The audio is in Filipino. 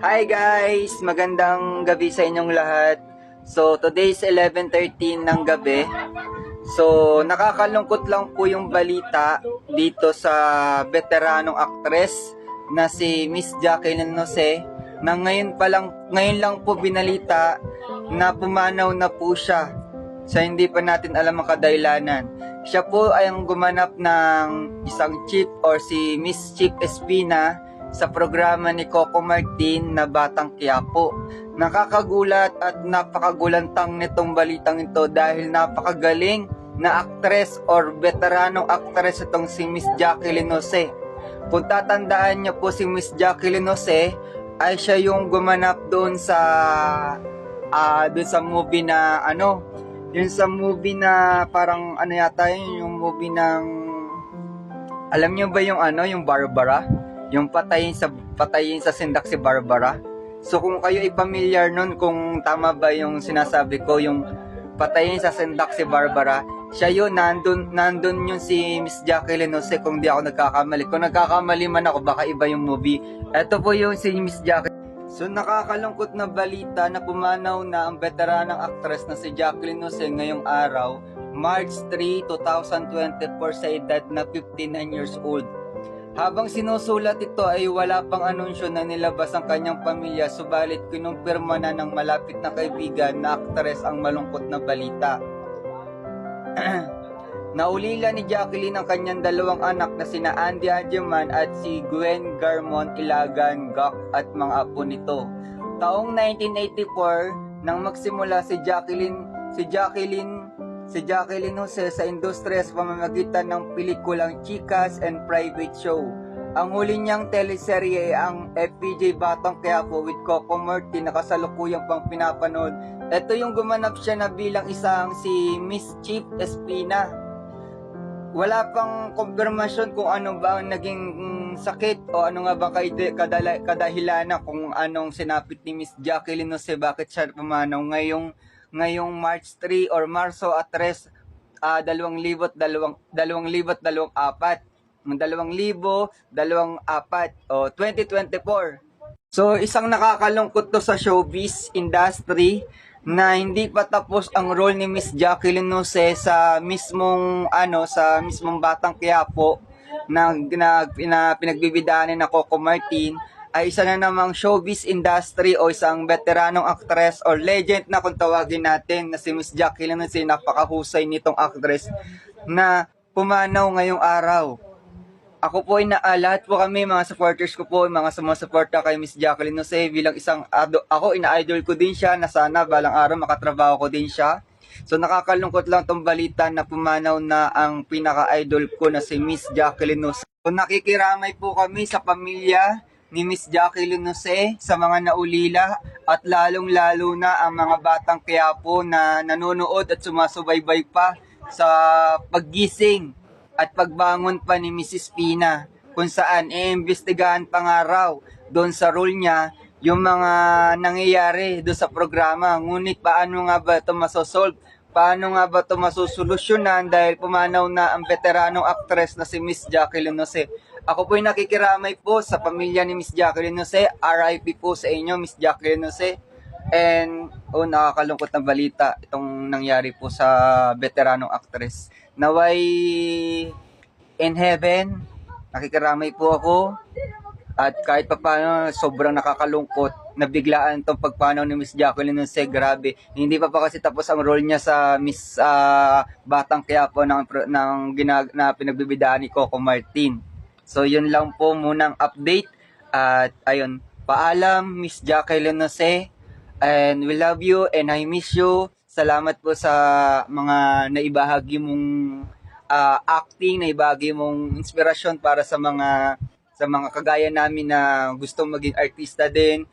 Hi guys! Magandang gabi sa inyong lahat. So, today is 11.13 ng gabi. So, nakakalungkot lang po yung balita dito sa veteranong actress na si Miss Jacqueline Jose na ngayon pa lang, ngayon lang po binalita na pumanaw na po siya sa hindi pa natin alam ang kadahilanan. Siya po ay ang gumanap ng isang chief or si Miss Chief Espina sa programa ni Coco Martin na Batang Quiapo. Nakakagulat at napakagulantang nitong balitang ito dahil napakagaling na actress or veteranong actress itong si Miss Jacqueline Jose. Kung tatandaan niyo po si Miss Jacqueline Jose, ay siya yung gumanap doon sa ah doon sa movie na ano, yun sa movie na parang ano yata yun, yung movie ng alam niyo ba yung ano, yung Barbara? Yung patayin sa patayin sa sindak si Barbara. So kung kayo ay familiar nun kung tama ba yung sinasabi ko, yung patayin sa sindak si Barbara, siya yun, nandun, nandun yun si Miss Jacqueline Jose kung di ako nagkakamali. Kung nagkakamali man ako, baka iba yung movie. Ito po yung si Miss Jacqueline. So nakakalungkot na balita na pumanaw na ang veteranang actress na si Jacqueline Jose ngayong araw, March 3, 2024 sa edad na 59 years old. Habang sinusulat ito ay wala pang anunsyo na nilabas ang kanyang pamilya subalit kinumpirma na ng malapit na kaibigan na aktres ang malungkot na balita. Naulila ni Jacqueline ang kanyang dalawang anak na sina Andy Adyaman at si Gwen Garmon Ilagan Gak at mga apo nito. Taong 1984 nang magsimula si Jacqueline si Jacqueline si Jacqueline Jose sa industriya sa pamamagitan ng pelikulang Chicas and Private Show. Ang huli niyang teleserye ay ang FPJ Batang Quiapo with Coco Martin na kasalukuyang pang pinapanood. Ito yung gumanap siya na bilang isang si Miss Chief Espina. Wala pang konfirmasyon kung ano ba ang naging mm, sakit o ano nga ba kadahilanan kung anong sinapit ni Miss Jacqueline Jose bakit siya pumanaw ngayong ngayong March 3 or Marso at 3 uh, 2000 dalawang 2024 2024 o 2024 So isang nakakalungkot to sa showbiz industry na hindi pa tapos ang role ni Miss Jacqueline Jose sa mismong ano sa mismong Batang Quiapo na, na, na pinagbibidaanin na Coco Martin ay isa na namang showbiz industry o isang veteranong actress or legend na kung tawagin natin na si Miss Jacqueline Jose napakahusay nitong actress na pumanaw ngayong araw. Ako po ay na, po kami, mga supporters ko po, mga sumusuporta kay Miss Jacqueline Jose bilang isang, ado, ako ina-idol ko din siya na sana balang araw makatrabaho ko din siya. So nakakalungkot lang tong balita na pumanaw na ang pinaka-idol ko na si Miss Jacqueline Jose. So nakikiramay po kami sa pamilya ni Miss Jacqueline Jose sa mga naulila at lalong-lalo na ang mga batang Quiapo na nanonood at sumasubaybay pa sa paggising at pagbangon pa ni Mrs. Pina kung saan iimbestigahan pa nga raw doon sa role niya yung mga nangyayari doon sa programa. Ngunit paano nga ba ito masosolve? Paano nga ba ito masusolusyonan dahil pumanaw na ang veteranong actress na si Miss Jacqueline Jose. Ako po'y nakikiramay po sa pamilya ni Miss Jacqueline Jose. RIP po sa inyo, Miss Jacqueline Jose. And, oh, nakakalungkot na balita itong nangyari po sa veteranong actress. Naway in heaven, nakikiramay po ako. At kahit pa paano, sobrang nakakalungkot na biglaan itong pagpanaw ni Miss Jacqueline Jose. Grabe. Hindi pa pa kasi tapos ang role niya sa Miss ah, Batang Quiapo ng, ng ginag, na pinagbibidaan ni Coco Martin. So, yun lang po munang update. At ayun, paalam Miss Jacqueline Jose. And we love you and I miss you. Salamat po sa mga naibahagi mong ah, acting, naibahagi mong inspirasyon para sa mga sa mga kagaya namin na gustong maging artista din